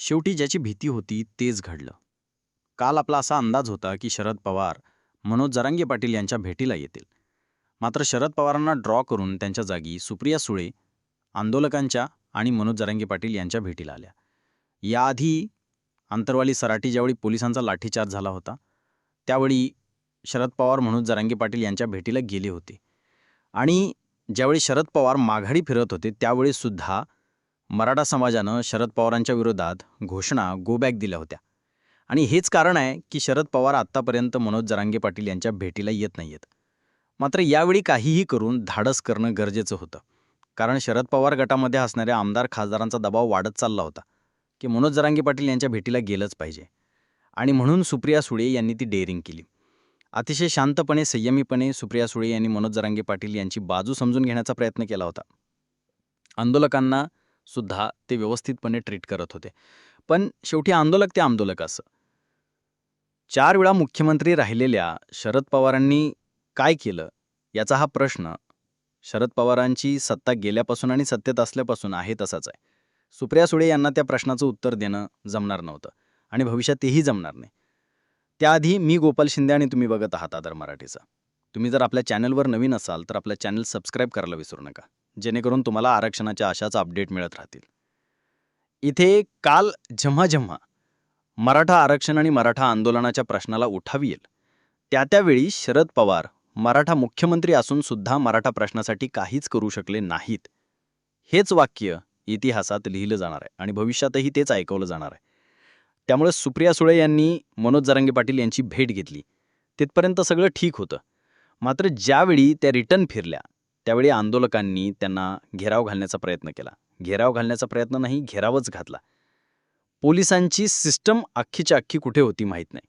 शेवटी ज्याची भीती होती तेच घडलं. काल आपला असा अंदाज होता की शरद पवार मनोज जरांगे पाटील यांच्या भेटीला येतील. मात्र शरद पवारांना ड्रॉ करून त्यांच्या जागी सुप्रिया सुळे आंदोलकांच्या आणि मनोज जरांगे पाटील यांच्या भेटीला आल्या. याआधी आंतरवाली सराटी ज्यावेळी पोलिसांचा लाठीचार्ज झाला होता त्यावेळी शरद पवार मनोज जरांगे पाटील यांच्या भेटीला गेले होते. आणि ज्यावेळी शरद पवार माघारी फिरत होते त्यावेळीसुद्धा मराठा समाजानं शरद पवारांच्या विरोधात घोषणा गो बॅक दिल्या होत्या. आणि हेच कारण आहे की शरद पवार आत्तापर्यंत मनोज जरांगे पाटील यांच्या भेटीला येत नाहीयेत. मात्र यावेळी काहीही करून धाडस करणं गरजेचं होतं. कारण शरद पवार गटामध्ये असणाऱ्या आमदार खासदारांचा दबाव वाढत चालला होता की मनोज जरांगे पाटील यांच्या भेटीला गेलंच पाहिजे. आणि म्हणून सुप्रिया सुळे यांनी ती डेअरिंग केली. अतिशय शांतपणे संयमीपणे सुप्रिया सुळे यांनी मनोज जरांगे पाटील यांची बाजू समजून घेण्याचा प्रयत्न केला होता. आंदोलकांना सुद्धा ते व्यवस्थितपणे ट्रीट करत होते. पण शेवटी आंदोलक ते आंदोलक असं. चार वेळा मुख्यमंत्री राहिलेल्या शरद पवारांनी काय केलं? याचा हा प्रश्न शरद पवारांची सत्ता गेल्यापासून आणि सत्तेत असल्यापासून आहे तसाच आहे. सुप्रिया सुळे यांना त्या प्रश्नाचं उत्तर देणं जमणार नव्हतं आणि भविष्यात तेही जमणार नाही. त्याआधी मी गोपाल शिंदे आणि तुम्ही बघत आहात आदर मराठीचा. तुम्ही जर आपल्या चॅनलवर नवीन असाल तर आपल्या चॅनल सबस्क्राईब करायला विसरू नका. जेणेकरून तुम्हाला आरक्षणाच्या अशाच अपडेट मिळत राहतील. इथे काल जेव्हा जेव्हा मराठा आरक्षण आणि मराठा आंदोलनाच्या प्रश्नाला उठावी येईल त्या त्यावेळी शरद पवार मराठा मुख्यमंत्री असून सुद्धा मराठा प्रश्नासाठी काहीच करू शकले नाहीत. हेच वाक्य इतिहासात लिहिलं जाणार आहे आणि भविष्यातही तेच ऐकवलं जाणार आहे. त्यामुळे सुप्रिया सुळे यांनी मनोज जरांगे पाटील यांची भेट घेतली. तिथपर्यंत सगळं ठीक होतं. मात्र ज्यावेळी त्या रिटर्न फिरल्या त्यावेळी आंदोलकांनी त्यांना घेराव घालण्याचा प्रयत्न केला. घेराव घालण्याचा प्रयत्न नाही घेरावच घातला. पोलिसांची सिस्टम अख्खीच्या अख्खी कुठे होती माहीत नाही.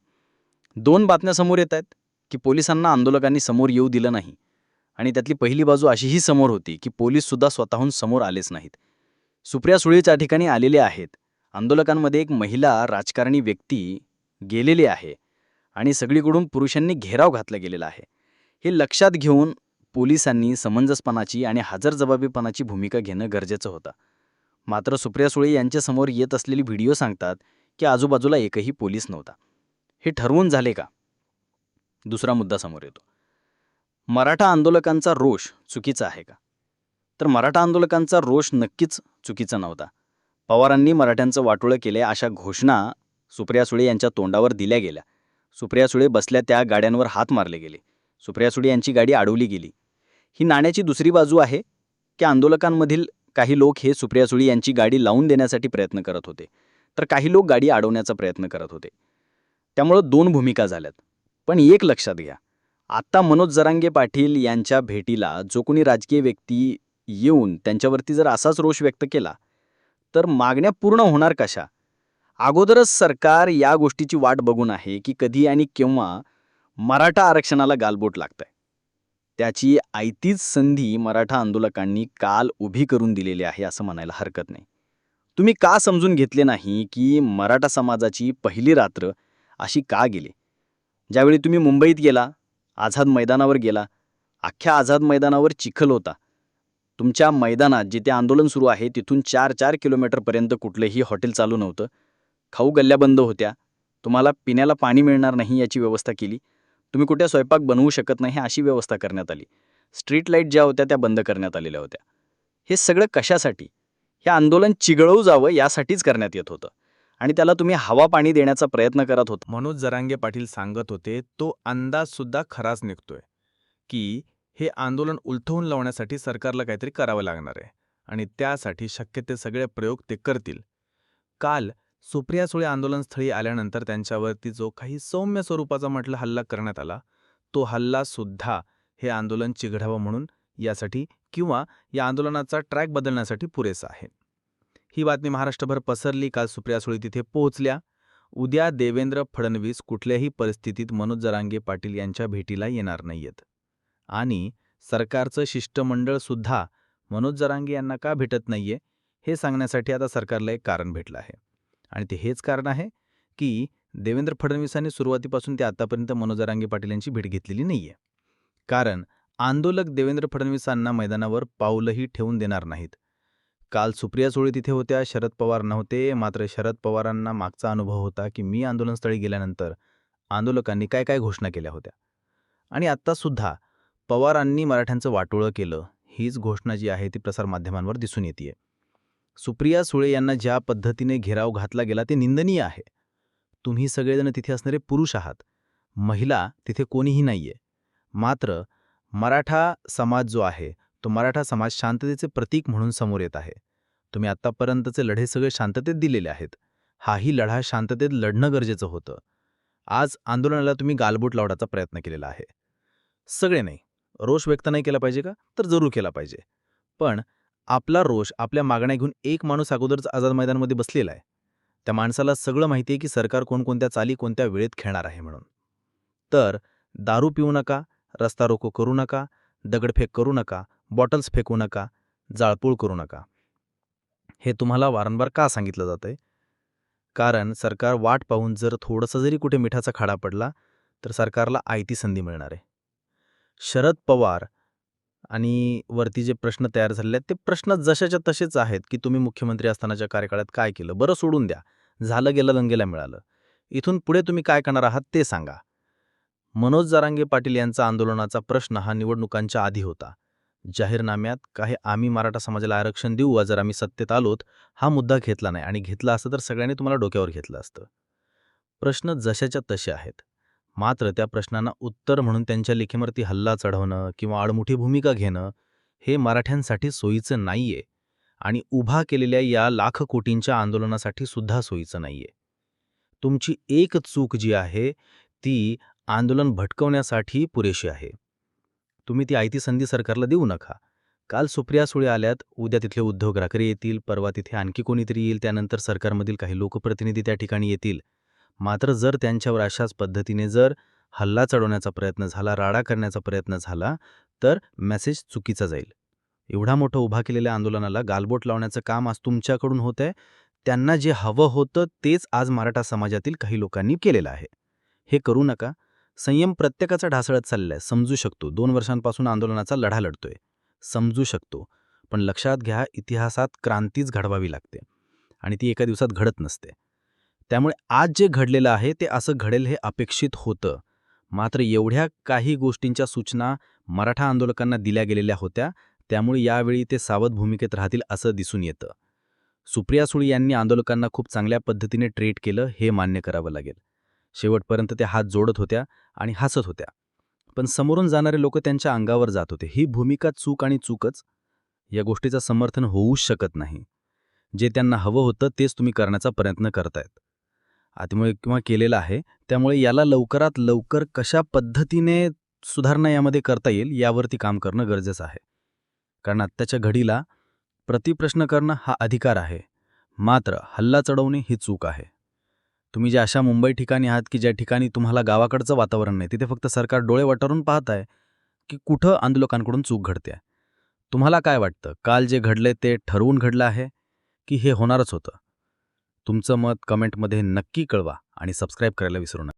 दोन बातम्या समोर येत आहेत की पोलिसांना आंदोलकांनी समोर येऊ दिलं नाही. आणि त्यातली पहिली बाजू अशीही समोर होती की पोलीससुद्धा स्वतःहून समोर आलेच नाहीत. सुप्रिया सुळे त्या ठिकाणी आलेले आहेत. आंदोलकांमध्ये एक महिला राजकारणी व्यक्ती गेलेली आहे आणि सगळीकडून पुरुषांनी घेराव घातला गेलेला आहे. हे लक्षात घेऊन पोलिसांनी समंजसपणाची आणि हजरजबाबीपणाची भूमिका घेणं गरजेचं होतं. मात्र सुप्रिया सुळे यांच्यासमोर येत असलेली व्हिडिओ सांगतात की आजूबाजूला एकही पोलीस नव्हता. हे ठरवून झाले का? दुसरा मुद्दा समोर येतो. मराठा आंदोलकांचा रोष चुकीचा आहे का? तर मराठा आंदोलकांचा रोष नक्कीच चुकीचा नव्हता. पवारांनी मराठ्यांचं वाटोळं केले अशा घोषणा सुप्रिया सुळे यांच्या तोंडावर दिल्या गेल्या. सुप्रिया सुळे बसल्या त्या गाड्यांवर हात मारले गेले. सुप्रिया सुळे यांची गाडी अडवली गेली. ही नाण्याची दुसरी बाजू आहे. की आंदोलकांमधील काही लोक हे सुप्रिया सुळी यांची गाडी लावून देण्यासाठी प्रयत्न करत होते. तर काही लोक गाडी अडवण्याचा प्रयत्न करत होते. त्यामुळं दोन भूमिका झाल्यात. पण एक लक्षात घ्या. आत्ता मनोज जरांगे पाटील यांच्या भेटीला जो कोणी राजकीय व्यक्ती येऊन त्यांच्यावरती जर असाच रोष व्यक्त केला तर मागण्या पूर्ण होणार कशा? अगोदरच सरकार या गोष्टीची वाट बघून आहे की कधी आणि केव्हा मराठा आरक्षणाला गालबोट लागतंय. त्याची आयतीच संधी मराठा आंदोलकांनी काल उभी करून दिलेली आहे असं म्हणायला हरकत नाही. तुम्ही का समजून घेतले नाही की मराठा समाजाची पहिली रात्र अशी का गेली? ज्यावेळी तुम्ही मुंबईत गेला आझाद मैदानावर गेला अख्ख्या आझाद मैदानावर चिखल होता. तुमच्या मैदानात जिथे आंदोलन सुरू आहे तिथून चार चार किलोमीटरपर्यंत कुठलंही हॉटेल चालू नव्हतं. खाऊ गल्ल्या बंद होत्या. तुम्हाला पिण्याला पाणी मिळणार नाही याची व्यवस्था केली. तुम्ही कुठे स्वयंपाक बनवू शकत नाही अशी व्यवस्था करण्यात आली. स्ट्रीट लाइट ज्या होत्या त्या बंद करण्यात आलेल्या होत्या. हे सगळं कशासाठी? हे आंदोलन चिघळवू जावं यासाठीच करण्यात येत होतं. आणि त्याला तुम्ही हवा पाणी देण्याचा प्रयत्न करत होता. मनोज जरांगे पाटील सांगत होते तो अंदाज सुद्धा खराच निघतोय. की हे आंदोलन उलथवून लावण्यासाठी सरकारला काहीतरी करावं लागणार आहे. आणि त्यासाठी शक्य ते सगळे प्रयोग ते करतील. काल सुप्रिया सुळे आंदोलनस्थळी आल्यानंतर त्यांच्यावरती जो काही सौम्य स्वरूपाचा म्हटलं हल्ला करण्यात आला तो हल्ला सुद्धा हे आंदोलन चिघडावं म्हणून यासाठी किंवा या आंदोलनाचा ट्रॅक बदलण्यासाठी पुरेसा आहे. ही बातमी महाराष्ट्रभर पसरली काल सुप्रिया सुळे तिथे पोहोचल्या. उद्या देवेंद्र फडणवीस कुठल्याही परिस्थितीत मनोज जरांगे पाटील यांच्या भेटीला येणार नाहीयेत. आणि सरकारचं शिष्टमंडळ सुद्धा मनोज जरांगे यांना का भेटत नाहीये हे सांगण्यासाठी आता सरकारला एक कारण भेटलं आहे. आणि ते हेच कारण आहे की देवेंद्र फडणवीसांनी सुरुवातीपासून ते आतापर्यंत मनोज जरांगे पाटील यांची भेट घेतलेली नाहीये. कारण आंदोलक देवेंद्र फडणवीसांना मैदानावर पाऊलही ठेवून देणार नाहीत. काल सुप्रिया सुळे तिथे होत्या शरद पवार नव्हते मात्र शरद पवारांना मागचा अनुभव होता की मी आंदोलनस्थळी गेल्यानंतर आंदोलकांनी काय काय घोषणा केल्या होत्या. आणि आत्तासुद्धा पवारांनी मराठ्यांचं वाटोळं केलं हीच घोषणा जी आहे ती प्रसारमाध्यमांवर दिसून येते सुप्रिया सुळे यांना ज्या पद्धतीने घेराव घातला गेला ते निंदनीय आहे. तुम्ही सगळेजण तिथे असणारे पुरुष आहात. महिला तिथे कोणीही नाहीये. मात्र मराठा समाज जो आहे तो मराठा समाज शांततेचे प्रतीक म्हणून समोर येत आहे. तुम्ही आत्तापर्यंतचे लढे सगळे शांततेत दिलेले आहेत. हाही लढा शांततेत लढणं गरजेचं होतं. आज आंदोलनाला तुम्ही गालबोट लावण्याचा प्रयत्न केलेला आहे. सगळे नाही. रोष व्यक्त नाही केला पाहिजे का? तर जरूर केला पाहिजे. पण आपला रोष आपल्या मागण्या घेऊन एक माणूस अगोदरच आझाद मैदानमध्ये बसलेला आहे. त्या माणसाला सगळं माहिती आहे की सरकार कोणकोणत्या चाली कोणत्या वेळेत खेळणार आहे म्हणून. तर दारू पिऊ नका रस्ता रोको करू नका दगडफेक करू नका बॉटल्स फेकू नका जाळपोळ करू नका. हे तुम्हाला वारंवार का सांगितलं जातंय? कारण सरकार वाट पाहून जर थोडंसं जरी कुठे मिठाचा खाडा पडला तर सरकारला आयती संधी मिळणार आहे. शरद पवार आणि वरती जे प्रश्न तयार झालेले आहेत ते प्रश्न जशाच्या तसेच आहेत की तुम्ही मुख्यमंत्री असतानाच्या कार्यकाळात काय केलं? बरं सोडून द्या. झालं गेलं गंगेला मिळालं. इथून पुढे तुम्ही काय करणार आहात ते सांगा. मनोज जारांगे पाटील यांचा आंदोलनाचा प्रश्न हा निवडणुकांच्या आधी होता. जाहीरनाम्यात काही आम्ही मराठा समाजाला आरक्षण देऊ जर आम्ही सत्तेत आलोत हा मुद्दा घेतला नाही आणि घेतला असतं तर सगळ्यांनी तुम्हाला डोक्यावर घेतलं असतं. प्रश्न जशाच्या तसे आहेत. मात्र त्या प्रश्नांना उत्तर म्हणून त्यांच्या लेखीवरती हल्ला चढवणं किंवा आडमुठी भूमिका घेणं हे मराठ्यांसाठी सोयीचं नाहीये आणि उभा केलेल्या या लाख कोटींच्या आंदोलनासाठी सुद्धा सोयीचं नाहीये. तुमची एक चूक जी आहे ती आंदोलन भटकवण्यासाठी पुरेशी आहे. तुम्ही ती आयती संधी सरकारला देऊ नका. काल सुप्रिया सुळे आल्यात उद्या तिथले उद्धव राखरे येतील परवा तिथे आणखी कोणीतरी येईल त्यानंतर सरकारमधील काही लोकप्रतिनिधी त्या ठिकाणी येतील. मात्र जर त्यांच्यावर अशाच पद्धतीने जर हल्ला चढवण्याचा प्रयत्न झाला राडा करण्याचा प्रयत्न झाला तर मेसेज चुकीचा जाईल. एवढा मोठं उभा केलेल्या आंदोलनाला गालबोट लावण्याचं काम आज तुमच्याकडून होत आहे त्यांना जे हवं होतं तेच आज मराठा समाजातील काही लोकांनी केलेलं आहे. हे करू नका. संयम प्रत्येकाचा ढासळत चाललाय. समजू शकतो. दोन वर्षांपासून आंदोलनाचा लढा लढतोय. समजू शकतो. पण लक्षात घ्या इतिहासात क्रांतीच घडवावी लागते. आणि ती एका दिवसात घडत नसते. त्यामुळे आज जे घडलेलं आहे ते असं घडेल हे अपेक्षित होतं. मात्र एवढ्या काही गोष्टींच्या सूचना मराठा आंदोलकांना दिल्या गेलेल्या होत्या त्यामुळे यावेळी ते सावध भूमिकेत राहतील असं दिसून येतं. सुप्रिया सुळे यांनी आंदोलकांना खूप चांगल्या पद्धतीने ट्रीट केलं हे मान्य करावं लागेल. शेवटपर्यंत त्या हात जोडत होत्या आणि हसत होत्या. पण समोरून जाणारे लोक त्यांच्या अंगावर जात होते. ही भूमिका चूक आणि चूकच. या गोष्टीचं समर्थन होऊच शकत नाही. जे त्यांना हवं होतं तेच तुम्ही करण्याचा प्रयत्न करतायत. आत्मुळे किंवा केलेलं आहे त्यामुळे याला लवकरात लवकर कशा पद्धतीने सुधारणा यामध्ये करता येईल यावरती काम करणं गरजेचं आहे. कारण आत्ताच्या घडीला प्रतिप्रश्न करणं हा अधिकार आहे. मात्र हल्ला चढवणे ही चूक आहे. तुम्ही ज्या अशा मुंबई ठिकाणी आहात की ज्या ठिकाणी तुम्हाला गावाकडचं वातावरण नाही तिथे फक्त सरकार डोळे वाटारून पाहत आहे की कुठं आंदोलकांकडून चूक घडते तुम्हाला काय वाटतं? काल जे घडले ते ठरवून घडलं आहे की हे होणारच होतं? तुमचं मत कमेंटमध्ये नक्की कळवा आणि सबस्क्राईब करायला विसरू नका.